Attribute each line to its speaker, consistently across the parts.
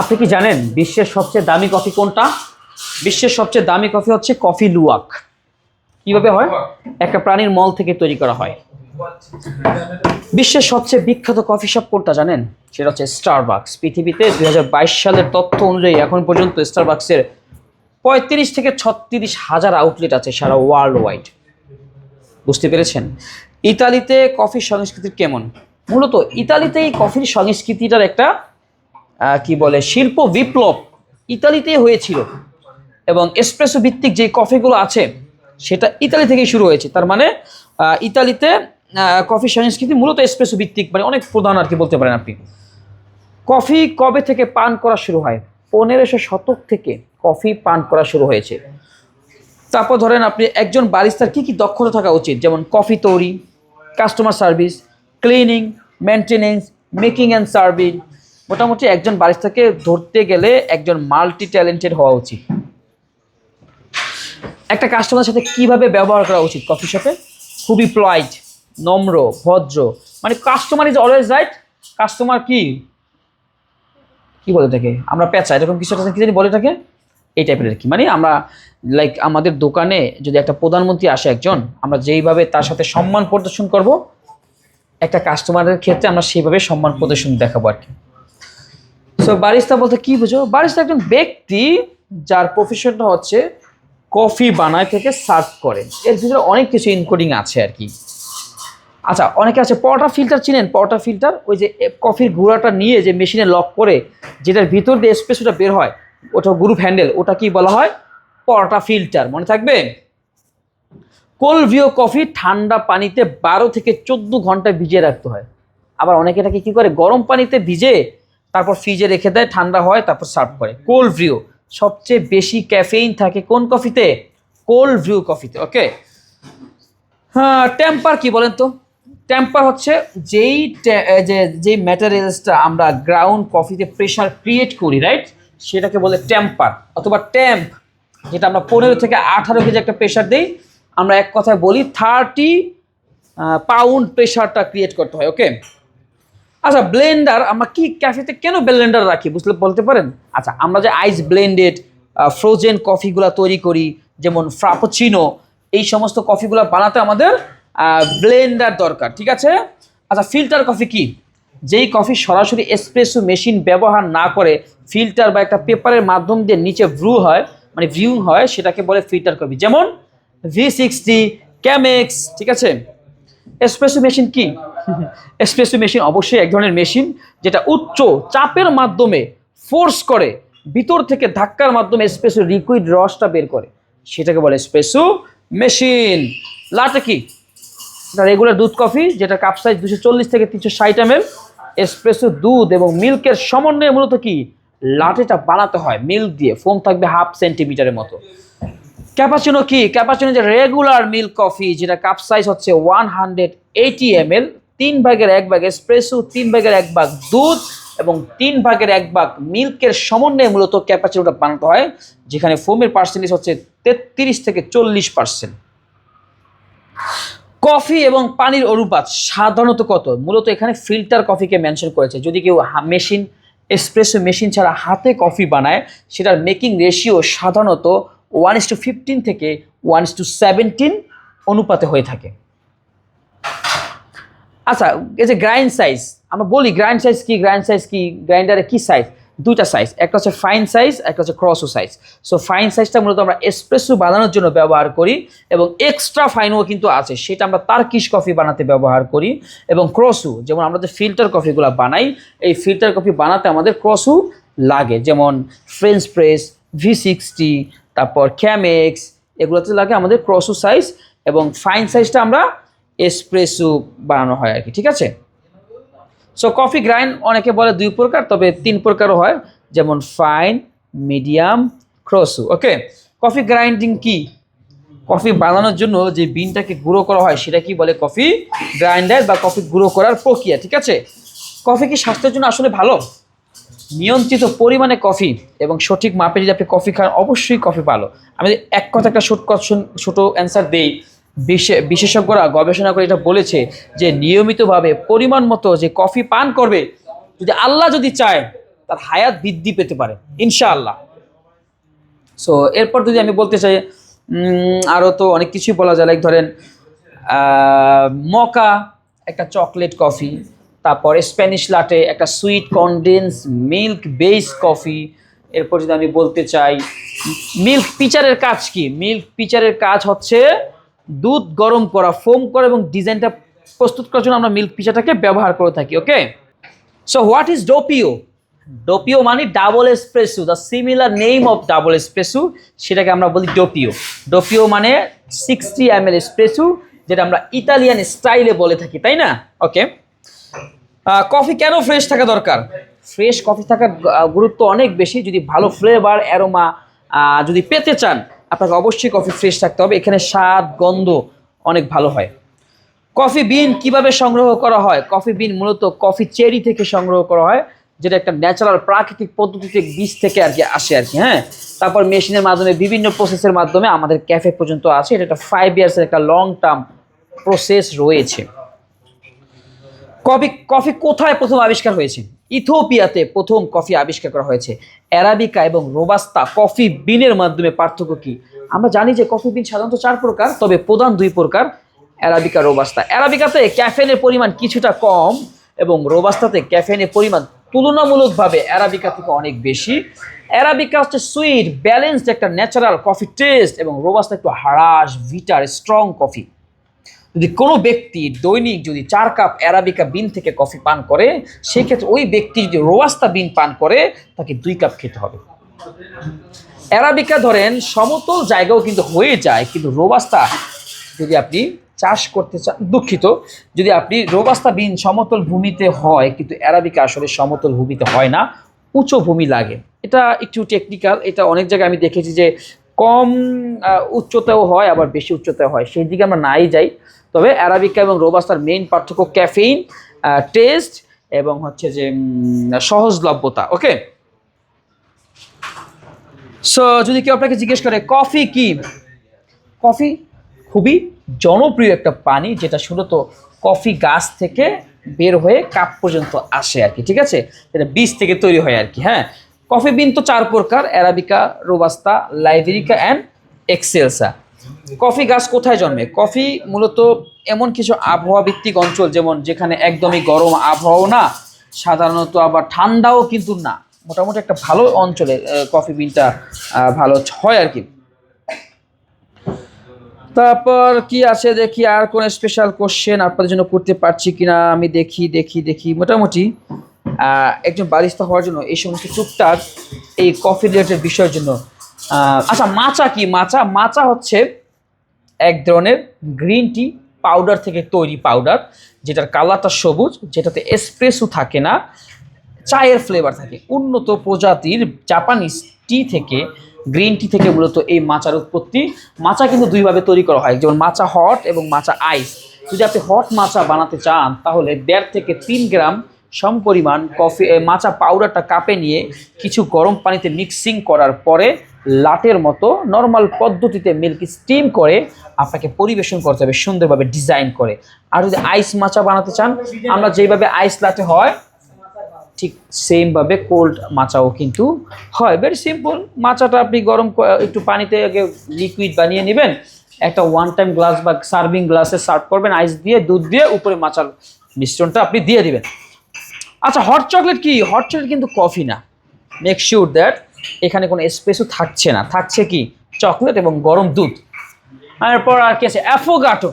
Speaker 1: আপনি কি জানেন বিশ্বের সবচেয়ে দামি কফি কোনটা? বিশ্বের সবচেয়ে দামি কফি হচ্ছে কফি লুয়াক। কীভাবে হয়? একটা প্রাণীর মল থেকে তৈরি করা হয়। বিশ্বের সবচেয়ে বিখ্যাত কফি শপ কোনটা জানেন? সেটা হচ্ছে স্টারবাক্স পৃথিবীতে দু হাজার বাইশ সালের তথ্য অনুযায়ী এখন পর্যন্ত স্টারবাক্সের পঁয়ত্রিশ থেকে ছত্রিশ হাজার আউটলেট আছে সারা ওয়ার্ল্ড ওয়াইড বুঝতে পেরেছেন? ইতালিতে কফির সংস্কৃতি কেমন? মূলত ইতালিতে এই কফির সংস্কৃতিটার একটা কি বলে, শিল্প বিপ্লব ইতালিতেই হয়েছিল। এবং এসপ্রেসো ভিত্তিক যে কফিগুলো আছে, সেটা ইতালি থেকেই শুরু হয়েছে। তার মানে ইতালিতে কফি সংস্কৃতি মূলত এসপ্রেসো ভিত্তিক মানে অনেক প্রধান আর কি বলতে পারেন আপনি। কফি কবে থেকে পান করা শুরু হয়? পনেরোশো শতক থেকে কফি পান করা শুরু হয়েছে। তারপর ধরেন আপনি একজন বারিস্তার কি কি দক্ষতা থাকা উচিত? যেমন কফি তৈরি customer service cleaning maintenance making and serving মোটামুটি একজন বারিস্তাকে ধরতে গেলে একজন মাল্টি ট্যালেন্টেড হওয়া উচিত। একটা কাস্টমারের সাথে কীভাবে ব্যবহার করা উচিত কফি শপে খুবই প্লয়েড নম্র, ভদ্র। মানে customer is always right customer কি? কি বলে থাকে আমরা পেঁচা, এরকম কিছু কি জানি বলে থাকে এই টাইপের আর কি। মানে আমরা লাইক আমাদের দোকানে যদি একটা প্রধানমন্ত্রী আসে একজন, আমরা যেইভাবে তার সাথে সম্মান প্রদর্শন করব, একটা কাস্টমারের ক্ষেত্রে আমরা সেইভাবে সম্মান প্রদর্শন দেখাবো আর কি। সো বারিস্তা বলতে কি বুঝো? বারিস্তা একজন ব্যক্তি যার প্রফেশনটা হচ্ছে কফি বানায় থেকে সার্ভ করে। এর ভিতরে অনেক কিছু ইনকোডিং আছে আর কি। আচ্ছা অনেকে আছে পরোটা ফিল্টার চিনেন? পরোটা ফিল্টার ওই যে কফির গুঁড়াটা নিয়ে যে মেশিনে লক করে, যেটার ভিতর দিয়ে স্পেসটা বের হয়, ওটা গ্রুপ হ্যান্ডেল ওটা কি বলা হয়? পরোটা ফিল্টার মনে থাকবে? কোলভিও কফি ঠান্ডা পানিতে বারো থেকে চোদ্দ ঘণ্টা ভিজিয়ে রাখতে হয়। আবার অনেকে এটাকে কী করে? গরম পানিতে ভিজে তারপর ফ্রিজে রেখে দেয়, ঠান্ডা হয়, তারপর সার্ভ করে। কোল্ড ভিউ সবচেয়ে বেশি ক্যাফেইন থাকে কোন কফিতে কোল্ড ভিউ কফিতে ওকে হ্যাঁ টেম্পার কি বলেন তো? টেম্পার হচ্ছে যেই যে, যেই ম্যাটেরিয়ালসটা আমরা গ্রাউন্ড কফিতে প্রেশার ক্রিয়েট করি রাইট সেটাকে বলে টেম্পার অথবা ট্যাম্প যেটা আমরা পনেরো থেকে আঠারো কেজি একটা প্রেশার দিই, আমরা এক কথায় বলি থার্টি পাউন্ড প্রেশারটা ক্রিয়েট করতে হয় ওকে আচ্ছা ব্লেন্ডার আমরা কি ক্যাফেতে কেন ব্লেন্ডার রাখি, বুঝলে বলতে পারেন? আচ্ছা আমরা যে আইস ব্লেন্ডেড ফ্রোজেন কফিগুলো তৈরি করি, যেমন ফ্রাপোচিনো এই সমস্ত কফিগুলো বানাতে আমাদের ব্লেন্ডার দরকার, ঠিক আছে? আচ্ছা ফিল্টার কফি কি? যেই কফি সরাসরি এসপ্রেসো মেশিন ব্যবহার না করে ফিল্টার বা একটা পেপারের মাধ্যম দিয়ে নিচে ভ্রু হয় মানে ভিউং হয়, সেটাকে বলে ফিল্টার কফি যেমন ভি সিক্সটি ক্যামেক্স ঠিক আছে? এসপ্রেসো মেশিন কি? এসপ্রেসো মেশিন অবশ্যই এক ধরনের মেশিন যেটা উচ্চ চাপের মাধ্যমে ফোর্স করে, ভিতর থেকে ধাক্কার মাধ্যমে এসপ্রেসো লিকুইড রসটা বের করে। সেটাকে বলে এসপ্রেসো মেশিন লাটে কি? রেগুলার দুধ কফি যেটা কাপ সাইজ দুশো চল্লিশ থেকে তিনশো ষাট এম এল এসপ্রেসো দুধ এবং মিল্কের সমন্বয়ে মূলত কি? লাটেটা বানাতে হয় মিল্ক দিয়ে। ফোম থাকবে হাফ সেন্টিমিটারের মতো। ক্যাপাচিনো কি? ক্যাপাচিনো যে রেগুলার মিল্ক কফি যেটা কাপ সাইজ হচ্ছে one hundred eighty M L তিন ভাগের এক ভাগ এসপ্রেসো তিন ভাগের এক ভাগ দুধ এবং তিন ভাগের এক ভাগ মিল্কের সমন্বয়ে মূলত ক্যাপাচিনোটা বানাতে হয়, যেখানে ফোমের পার্সেন্টেজ হচ্ছে তেত্রিশ থেকে চল্লিশ পার্সেন্ট কফি এবং পানির অনুপাত সাধারণত কত? মূলত এখানে ফিল্টার কফিকে মেনশন করেছে। যদি কেউ মেশিন এসপ্রেসো মেশিন ছাড়া হাতে কফি বানায়, সেটার মেকিং রেশিও সাধারণত ওয়ান ইস টু ফিফটিন থেকে ওয়ান ইস টু সেভেন্টিন অনুপাতে হয়ে থাকে। আচ্ছা এই যে গ্রাইন্ড সাইজ আমরা বলি গ্রাইন্ড সাইজ কি গ্রাইন্ড সাইজ কি গ্রাইন্ডারে কি সাইজ দুইটা সাইজ একটা হচ্ছে ফাইন সাইজ একটা হচ্ছে ক্রসও সাইজ সো ফাইন সাইজটা মূলত আমরা এসপ্রেসো বানানোর জন্য ব্যবহার করি এবং এক্সট্রা ফাইনও কিন্তু আছে, সেটা আমরা তার্কিশ কফি বানাতে ব্যবহার করি এবং ক্রসু যেমন আমরা যে ফিল্টার কফিগুলো বানাই, এই ফিল্টার কফি বানাতে আমাদের ক্রসু লাগে। যেমন ফ্রেঞ্চ প্রেস ভি সিক্সটি তারপর ক্যামেক্স এগুলোতে লাগে আমাদের ক্রসু সাইজ এবং ফাইন সাইজটা আমরা এসপ্রেসো বানানো হয় আর কি, ঠিক আছে? সো কফি গ্রাইন্ড অনেকে বলে দুই প্রকার, তবে তিন প্রকারও হয়, যেমন fine medium coarse okay coffee grinding কি? কফি বানানোর জন্য যে বিনটাকে গুঁড়ো করা হয়, সেটা কি বলে? কফি গ্রাইন্ডার বা কফি গুঁড়ো করার প্রক্রিয়া, ঠিক আছে? কফি কি স্বাস্থ্যের জন্য আসলে ভালো? নিয়ন্ত্রিত পরিমাণে কফি এবং সঠিক মাপে যদি আপনি কফি খান, অবশ্যই কফি ভালো। আমি এক কথা একটা ছোট কথা- ছোটো অ্যান্সার দেই বিশেষজ্ঞরা গবেষণা করে এটা বলেছে যে নিয়মিতভাবে পরিমাণ মতো যে কফি পান করবে, যদি আল্লাহ যদি চায়, তার হায়াত বৃদ্ধি পেতে পারে, ইনশাআল্লাহ। সো এরপর যদি আমি বলতে চাই আরও তো অনেক কিছুই বলা যায় লাইক ধরেন মকা, একটা চকলেট কফি, তারপর স্প্যানিশ লাটে একটা sweet condense milk base coffee, এরপর যদি আমি বলতে চাই, মিল্ক পিচারের কাজ কি? মিল্ক পিচারের কাজ হচ্ছে দুধ গরম করা ফোম করা এবং ডিজাইনটা প্রস্তুত করার জন্য আমরা মিল্ক পিচারটাকে ব্যবহার করে থাকি okay so what is doppio doppio মানে double espresso the similar name of double espresso সেটাকে আমরা বলি ডোপিও ডোপিও মানে সিক্সটি এম এল এসপ্রেসো যেটা আমরা ইতালিয়ান স্টাইলে বলে থাকি, তাই না? ওকে কফি কেন ফ্রেশ থাকা দরকার? ফ্রেশ কফি থাকার গুরুত্ব অনেক বেশি। যদি ভালো ফ্লেভার অ্যারোমা যদি পেতে চান আপনাকে অবশ্যই কফি ফ্রেশ থাকতে হবে। এখানে স্বাদ, গন্ধ অনেক ভালো হয়। কফি বিন কীভাবে সংগ্রহ করা হয়? কফি বিন মূলত কফি চেরি থেকে সংগ্রহ করা হয়, যেটা একটা ন্যাচারাল প্রাকৃতিক পদ্ধতিতে বীজ থেকে আর কি আসে আর কি হ্যাঁ? তারপর মেশিনের মাধ্যমে, বিভিন্ন প্রসেসের মাধ্যমে আমাদের ক্যাফে পর্যন্ত আছে। এটা একটা ফাইভ ইয়ার্সের একটা লং টার্ম প্রসেস রয়েছে। কফি কফি কোথায় প্রথম আবিষ্কার হয়েছে? ইথোপিয়াতে প্রথম কফি আবিষ্কার করা হয়েছে। অ্যারাবিকা এবং রোবাস্তা কফি বিনের মাধ্যমে পার্থক্য কি? আমরা জানি যে কফি বিন সাধারণত চার প্রকার, তবে প্রধান দুই প্রকার, অ্যারাবিকা, রোবাস্তা। অ্যারাবিকাতে ক্যাফেনের পরিমাণ কিছুটা কম এবং রোবাস্তাতে ক্যাফেনের পরিমাণ তুলনামূলকভাবে অ্যারাবিকা থেকে অনেক বেশি। অ্যারাবিকা হচ্ছে সুইট, ব্যালেন্সড একটা ন্যাচারাল কফি টেস্ট এবং রোবাস্তা একটু হারাস, ভিটার, স্ট্রং কফি। যদি কোনো ব্যক্তি দৈনিক যদি চার কাপ অ্যারাবিকা বিন থেকে কফি পান করে, সেক্ষেত্রে ওই ব্যক্তি যদি রোয়াস্তা বিন পান করে, তাকে দুই কাপ খেতে হবে। অ্যারাবিকা ধরেন সমতল জায়গাও কিন্তু হয়ে যায়, কিন্তু রোবাস্তা যদি আপনি চাষ করতে চান, দুঃখিত, যদি আপনি রোবাস্তা বিন সমতল ভূমিতে হয়, কিন্তু অ্যারাবিকা আসলে সমতল ভূমিতে হয় না, উঁচু ভূমি লাগে। এটা একটু টেকনিক্যাল এটা অনেক জায়গায় আমি দেখেছি যে কম উচ্চতাও হয়, আবার বেশি উচ্চতাও হয়। সেই দিকে আমরা নাই যাই। তবে অ্যারাবিকা এবং রোবাস্তার মেইন পার্থক্য ক্যাফেইন টেস্ট এবং হচ্ছে যে সহজলভ্যতা ওকে সো যদি কেউ আপনাকে জিজ্ঞেস করে কফি কি? কফি খুবই জনপ্রিয় একটা পানি, যেটা মূলত কফি গাছ থেকে বের হয়ে কাপ পর্যন্ত আসে আর কি, ঠিক আছে? এটা বীজ থেকে তৈরি হয় আর কি হ্যাঁ? কফি বিন তো চার প্রকার, arabica, robusta liberica and excelsa. Coffee গাছ কোথায় জন্মে? কফি মূলত এমন কিছু আবহাওয়া ভিত্তিক অঞ্চল, যেমন যেখানে একদমই গরম আবহাওয়াও না, সাধারণত আবার ঠান্ডাও কিন্তু না। মোটামুটি একটা ভালো অঞ্চলে কফি বিনটা ভালো হয় আর কি। তারপর কি আছে দেখি? আর কোন স্পেশাল কোশ্চেন আপনাদের জন্য করতে পারছি কিনা? আমি দেখি দেখি দেখি। মোটামুটি একজন বারিস্তা হওয়ার জন্য এই সমস্ত টুকটাক এই কফি রিলেটেড বিষয়ের জন্য আচ্ছা মাচা কি? মাচা মাচা হচ্ছে এক ধরনের গ্রিন টি পাউডার থেকে তৈরি পাউডার, যেটার কালারটা সবুজ, যেটাতে এসপ্রেসও থাকে না, চায়ের ফ্লেভার থাকে। উন্নত প্রজাতির জাপানিজ টি থেকে গ্রিন টি থেকে মূলত এই মাচার উৎপত্তি। মাচা কিন্তু দুইভাবে তৈরি করা হয়, যেমন মাচা হট এবং মাচা আইস যদি আপনি হট মাচা বানাতে চান, তাহলে দেড় থেকে তিন গ্রাম সম পরিমাণ কফি মাচা পাউডারটা কাপে নিয়ে কিছু গরম পানিতে মিক্সিং করার পরে লাটের মতো নর্মাল পদ্ধতিতে মিল্ক স্টিম করে আপনাকে পরিবেশন করতে হবে, সুন্দরভাবে ডিজাইন করে। আর যদি আইস মাচা বানাতে চান, আমরা যেভাবে আইস লাটে হয়, ঠিক সেমভাবে কোল্ড মাচাও কিন্তু হয়। ভেরি সিম্পল মাচাটা আপনি গরম একটু পানিতে আগে লিকুইড বানিয়ে নেবেন, একটা ওয়ান টাইম গ্লাস বা সার্ভিং গ্লাসে সার্ভ করবেন আইস দিয়ে, দুধ দিয়ে, উপরে মাচার মিশ্রণটা আপনি দিয়ে দিবেন। আচ্ছা হট চকলেট কি? হট চকলেট কিন্তু কফি না। মেক শিওর দ্যাট এখানে কোনো স্পেসও থাকছে না। থাকছে কি? চকলেট এবং গরম দুধ। এরপর আর কি আছে? অ্যাফোগাটো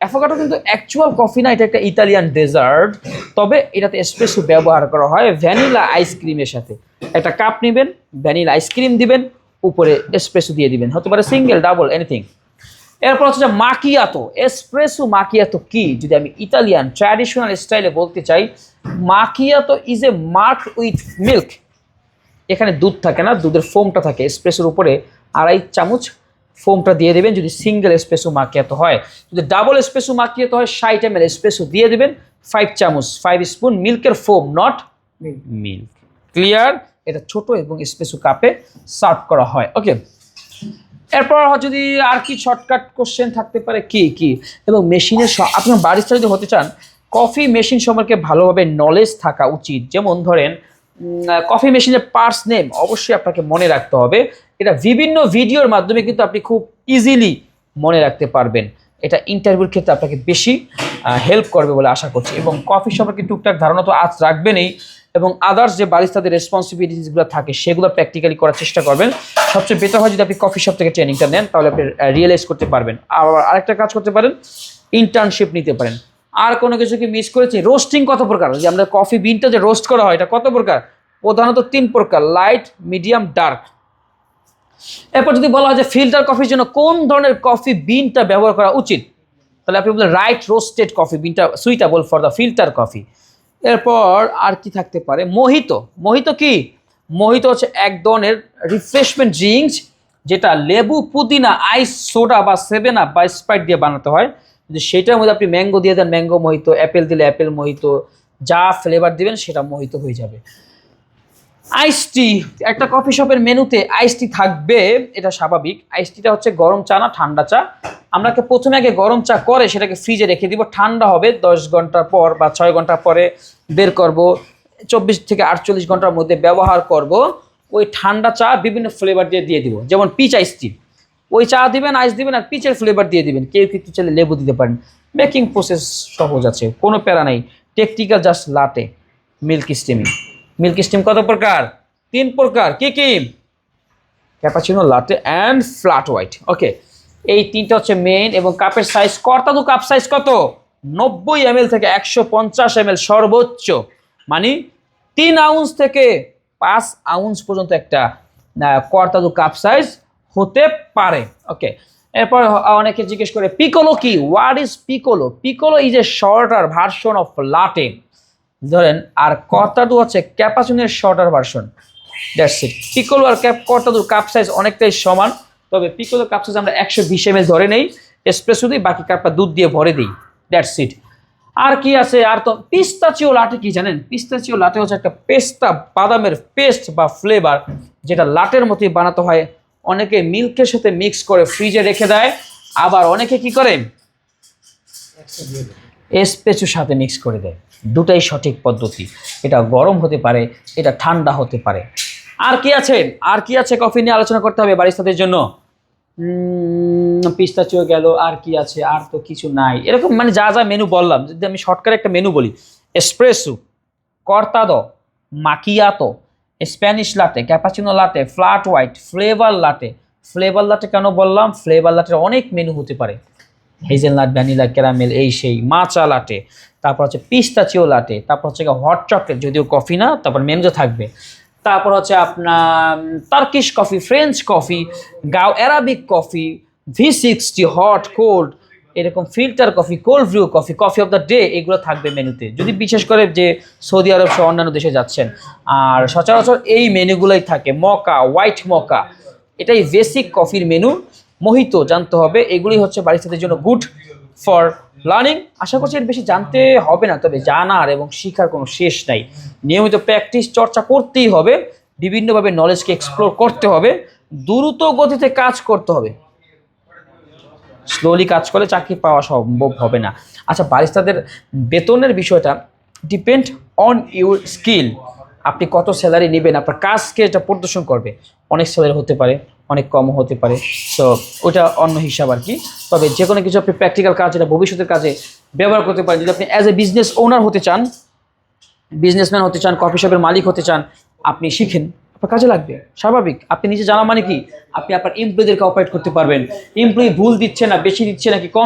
Speaker 1: অ্যাফোগাটো কিন্তু অ্যাকচুয়াল কফি না, এটা একটা ইতালিয়ান ডেজার্ট তবে এটাতে এসপ্রেসো ব্যবহার করা হয় ভ্যানিলা আইসক্রিমের সাথে। একটা কাপ নেবেন ভ্যানিলা আইসক্রিম দিবেন, উপরে এসপ্রেসো দিয়ে দিবেন। হতে পারে সিঙ্গেল ডাবল এনিথিং এরপর হচ্ছে মাকিয়াতো এসপ্রেসো মাকিয়াতো কি? যদি আমি ইতালিয়ান ট্র্যাডিশনাল স্টাইলে বলতে চাই macchiato is a mark with milk এখানে দুধ থাকে না দুধের ফোমটা থাকে। এসপ্রেসোর উপরে আড়াই চামচ ফোমটা দিয়ে দেবেন যদি সিঙ্গেল এসপ্রেসো মাকিয়াতো হয়। যদি ডাবল এসপ্রেসো মাকিয়াতো হয় ষাট এম এল এসপ্রেসো দিয়ে দেবেন ফাইভ চামচ ফাইভ স্পুন মিল্কের ফোম নট মিল্ক ক্লিয়ার এটা ছোট এবং এসপ্রেসো কাপে সার্ভ করা হয়। ওকে এরপর যদি আর কি শর্টকাট কোশ্চেন থাকতে পারে, কি কি? এবং মেশিনের আপনার বারিস্তা যদি হতে চান কফি মেশিন সম্পর্কে ভালোভাবে নলেজ থাকা উচিত। যেমন ধরেন কফি মেশিনের পার্টস নেম অবশ্যই আপনাকে মনে রাখতে হবে। এটা বিভিন্ন ভিডিওর মাধ্যমে কিন্তু আপনি খুব ইজিলি মনে রাখতে পারবেন। এটা ইন্টারভিউর ক্ষেত্রে আপনাকে বেশি হেল্প করবে বলে আশা করছি। এবং কফি সম্পর্কে টুকটাক ধারণা তো আজ রাখবেনই। এবং আদার্স যে বারিস্তাদের রেসপন্সিবিলিটিসগুলো থাকে, সেগুলো প্র্যাকটিক্যালি করার চেষ্টা করবেন। সবচেয়ে বেটার হয় যদি আপনি কফি শপ থেকে ট্রেনিংটা নেন, তাহলে আপনি রিয়েলাইজ করতে পারবেন। আবার আরেকটা কাজ করতে পারেন ইন্টার্নশিপ নিতে পারেন। আর কোনো কিছু কি মিস করেছি? রোস্টিং কত প্রকার? যে আমরা কফি বিনটা যে রোস্ট করা হয়, এটা কত প্রকার? প্রধানত তিন প্রকার লাইট মিডিয়াম ডার্ক এরপর যদি বলা হয় যে ফিল্টার কফির জন্য কোন ধরনের কফি বিনটা ব্যবহার করা উচিত, তাহলে আপনি বলবেন right roasted coffee বিনটা suitable for the filter coffee. এরপর আর কি থাকতে পারে? মোহিত। মোহিত কি? মোহিত হচ্ছে এক ধরনের রিফ্রেশমেন্ট ড্রিঙ্কস যেটা লেবু, পুদিনা আইস সোডা বা সেভেন আপ বা স্প্রাইট দিয়ে বানাতে হয়। যদি সেটার মধ্যে আপনি ম্যাঙ্গো দিয়ে দেন ম্যাঙ্গো মোহিত অ্যাপেল দিলে অ্যাপেল মোহিত যা ফ্লেভার দিবেন সেটা মোহিত হয়ে যাবে। আইস টি একটা কফি শপের মেনুতে আইস টি থাকবে, এটা স্বাভাবিক। আইস টিটা হচ্ছে গরম চা না ঠান্ডা চা। আমরাকে প্রথমে আগে গরম চা করে সেটাকে ফ্রিজে রেখে দিব, ঠান্ডা হবে, দশ ঘণ্টা পর বা ছয় ঘণ্টা পরে বের করব, চব্বিশ থেকে আটচল্লিশ ঘণ্টার মধ্যে ব্যবহার করব। ওই ঠান্ডা চা বিভিন্ন ফ্লেভার দিয়ে দিয়ে দিব, যেমন পিচ আইস টি ওই চা দিবেন আইস দিবেন আর পিচের ফ্লেভার দিয়ে দিবেন, কেউ কিছু চাইলে লেবু দিতে পারেন। মেকিং প্রসেস সহজ আছে, কোনো প্যারা নেই technical just latte milk steaming milk steam কত প্রকার? তিন প্রকার। কি কি? Cappuccino, latte and flat white okay এই তিনটা হচ্ছে মেইন এবং কাপের সাইজ কর্তাদু কাপ সাইজ কত? নব্বই এম থেকে একশো পঞ্চাশ এম সর্বোচ্চ। মানে তিন আউন্স থেকে পাঁচ আউন্স পর্যন্ত একটা কর্তাদু কাপ সাইজ হতে পারে। ওকে এরপর অনেকে জিজ্ঞেস করে, পিকোলো কি? What is piccolo? Piccolo is a shorter version of latte ধরেন, আর কর্তাদু হচ্ছে ক্যাপাচুনের shorter version that's it piccolo R cap কর্তাদুর কাপ সাইজ অনেকটাই সমান, তবে পিকোলো কাপ সাইজ আমরা একশো বিশ এম ধরে নেই এসপ্রেসো দিই বাকি কাপটা দুধ দিয়ে ভরে দিই। দ্যাটস ইট আর কি আছে? আর তো পিস্তাচিও লাটে কি জানেন? পিস্তাচিও লাটে হচ্ছে একটা পেস্তা বাদামের পেস্ট বা ফ্লেভার যেটা লাটের মতোই বানাতে হয়। অনেকে মিল্কের সাথে মিক্স করে ফ্রিজে রেখে দেয়। আবার অনেকে কি করে? এসপেচুর সাথে মিক্স করে দেয়। দুটাই সঠিক পদ্ধতি। এটা গরম হতে পারে, এটা ঠান্ডা হতে পারে। আর কি আছে? আর কি আছে কফি নিয়ে আলোচনা করতে হবে বারিস্তাদের জন্য? পিস্তাচিও গেল, আর কি আছে? আর তো কিছু নাই। এরকম মানে যা যা মেনু বললাম, যদি আমি শর্টকাটে একটা মেনু বলি espresso cortado macchiato Spanish latte cappuccino latte flat white flavour latte flavour latte কেন বললাম? ফ্লেভার লাটের অনেক মেনু হতে পারে। হেজেলনাট ভ্যানিলা ক্যারামেল এই সেই মাচা লাটে তারপর হচ্ছে পিস্তাচিও লাটে তারপর হচ্ছে হট চকলেট যদিও কফি না, তারপর মেনুতে থাকবে। তারপর হচ্ছে আপনার টার্কিশ কফি ফ্রেঞ্চ কফি গাও Arabic coffee V sixty hot cold এরকম filter coffee cold brew coffee coffee of the day এগুলো থাকবে মেনুতে। যদি বিশেষ করে যে সৌদি আরব সহ অন্যান্য দেশে যাচ্ছেন, আর সচরাচর এই মেনুগুলোই থাকে, মকা হোয়াইট মকা, এটাই বেসিক কফির মেনু মোহিত জানতে হবে। এগুলি হচ্ছে বারিস্তাদের জন্য গুড ফর লার্নিং আশা করছি এর বেশি জানতে হবে না, তবে জানার এবং শেখার কোনো শেষ নাই। নিয়মিত প্র্যাকটিস চর্চা করতেই হবে, বিভিন্নভাবে নলেজকে এক্সপ্লোর করতে হবে, দ্রুত গতিতে কাজ করতে হবে। স্লোলি কাজ করলে চাকরি পাওয়া সম্ভব হবে না। আচ্ছা বারিস্তাদের বেতনের বিষয়টা ডিপেন্ড অন ইউর স্কিল আপনি কত স্যালারি নেবেন, আপনার কাজকে এটা প্রদর্শন করবে। অনেক স্যালারি হতে পারে। অনেক কম হতে পারে। সো ওটা অন্য হিসাব আর কি। তবে যে কোনো কিছু আপনি প্র্যাকটিক্যাল কাজ এটা ভবিষ্যতের কাজে ব্যবহার করতে পারেন, যদি আপনি অ্যাজ এ বিজনেস ওনার হতে চান বিজনেসম্যান হতে চান কফি শপের মালিক হতে চান, আপনি শিখেন। আপনার কাজে লাগবে, স্বাভাবিক। আপনি নিজে জানা মানে কি? আপনি আপনার এমপ্লয়ীদেরকে অপারেট করতে পারবেন। এমপ্লয়ি ভুল দিচ্ছে না, বেশি দিচ্ছে নাকি কম